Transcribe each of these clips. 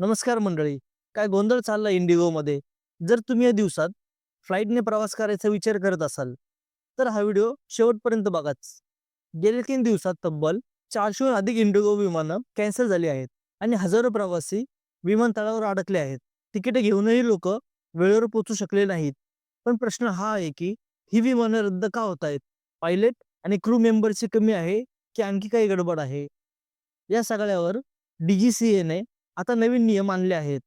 नमस्कार मंडळी काय गोंधळ चालला इंडिगोमध्ये? जर तुम्ही या दिवसात फ्लाईटने प्रवास करायचा विचार करत असाल तर हा व्हिडिओ शेवटपर्यंत बघाच. गेल्या तीन दिवसात तब्बल चारशेहून अधिक इंडिगो विमानं कॅन्सल झाली आहेत आणि हजारो प्रवासी विमानतळावर अडकले आहेत. तिकिटे घेऊनही लोक वेळेवर पोचू शकले नाहीत. पण प्रश्न हा आहे की ही विमानं रद्द का होत आहेत पायलट आणि क्रू मेंबरची कमी आहे की आणखी काही गडबड आहे? या सगळ्यावर डीजीसीएने आता नवीन नियम आणले आहेत.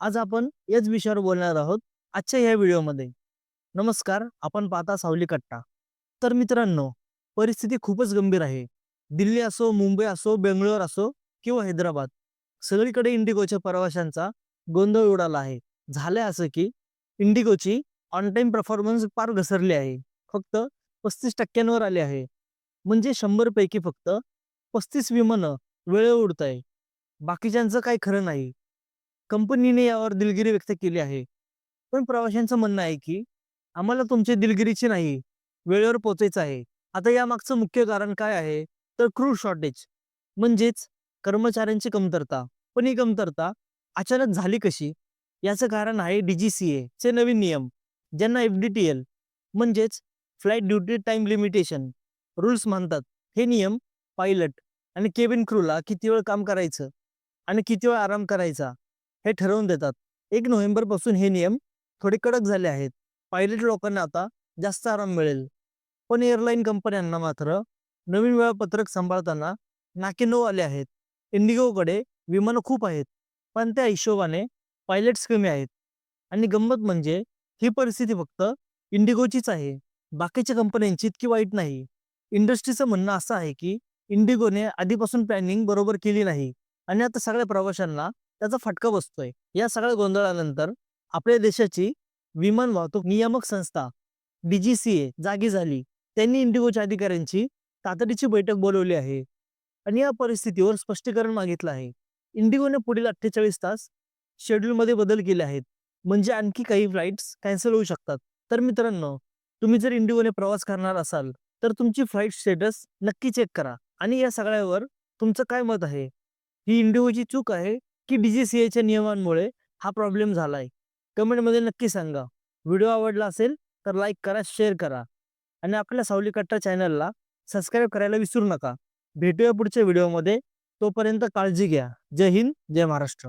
आज आपण याच विषयावर बोलणार आहोत आजच्या या व्हिडिओमध्ये. नमस्कार आपण पाहता सावली कट्टा तर मित्रांनो परिस्थिती खूपच गंभीर आहे. दिल्ली असो मुंबई असो बेंगलोर असो किंवा हैदराबाद सगळीकडे इंडिगोच्या प्रवाशांचा गोंधळ उडाला आहे. झालंय असं की इंडिगोची ऑन टाइम परफॉर्मन्स फार घसरली आहे. फक्त पस्तीस टक्क्यांवर आले आहे. म्हणजे शंभरपैकी फक्त पस्तीस विमानं वेळेवर उडत आहे बाकीच्यांचं काही खरं नाही. कंपनीने यावर दिलगिरी व्यक्त केली आहे. पण प्रवाशांचं म्हणणं आहे की आम्हाला तुमची दिलगिरीची नाही. वेळेवर पोचायचं आहे. आता यामागचं मुख्य कारण काय आहे? तर क्रू शॉर्टेज म्हणजेच कर्मचाऱ्यांची कमतरता. पण ही कमतरता अचानक झाली कशी? याचं कारण आहे डीजीसीए चे नवीन नियम ज्यांना एफ डी टी एल म्हणजेच flight duty time limitation rules मानतात हे नियम पायलट आणि केबिन क्रूला किती वेळ काम करायचं? आणि किती वेळ आराम करायचा हे ठरवून देतात. एक नोव्हेंबरपासून हे नियम थोडे कडक झाले आहेत. पायलट लोकांना आता जास्त आराम मिळेल. पण एअरलाईन कंपन्यांना मात्र नवीन वेळापत्रक सांभाळताना नाके नऊ आले आहेत. इंडिगोकडे विमानं खूप आहेत पण त्या हिशोबाने पायलट्स कमी आहेत. आणि गंमत म्हणजे ही परिस्थिती फक्त इंडिगोचीच आहे. बाकीच्या कंपन्यांची इतकी वाईट नाही. इंडस्ट्रीचं म्हणणं असं आहे की इंडिगोने आधीपासून प्लॅनिंग बरोबर केली नाही. आणि आता सगळ्या प्रवाशांना त्याचा फटका बसतोय. या सगळ्या गोंधळानंतर आपल्या देशाची विमान वाहतूक नियामक संस्था डीजीसीए जागी झाली. त्यांनी इंडिगोच्या अधिकाऱ्यांची तातडीची बैठक बोलवली आहे. आणि या परिस्थितीवर स्पष्टीकरण मागितलं आहे. इंडिगोने पुढील अठ्ठेचाळीस तास शेड्यूलमध्ये बदल केले आहेत. म्हणजे आणखी काही फ्लाईट्स कॅन्सल होऊ शकतात. तर मित्रांनो तुम्ही जर इंडिगोने प्रवास करणार असाल तर तुमची फ्लाईट स्टेटस नक्की चेक करा. आणि या सगळ्यावर तुमचं काय मत आहे? ही इंडिओची चूक आहे की डीजीसीएच्या नियमांमुळे हा प्रॉब्लेम झालाय कमेंटमध्ये नक्की सांगा. व्हिडिओ आवडला असेल तर लाईक करा शेअर करा. आणि आपल्या सावली कट्टा चॅनलला सबस्क्राईब करायला विसरू नका. भेटूया पुढच्या व्हिडिओमध्ये. तोपर्यंत काळजी घ्या. जय हिंद जय महाराष्ट्र.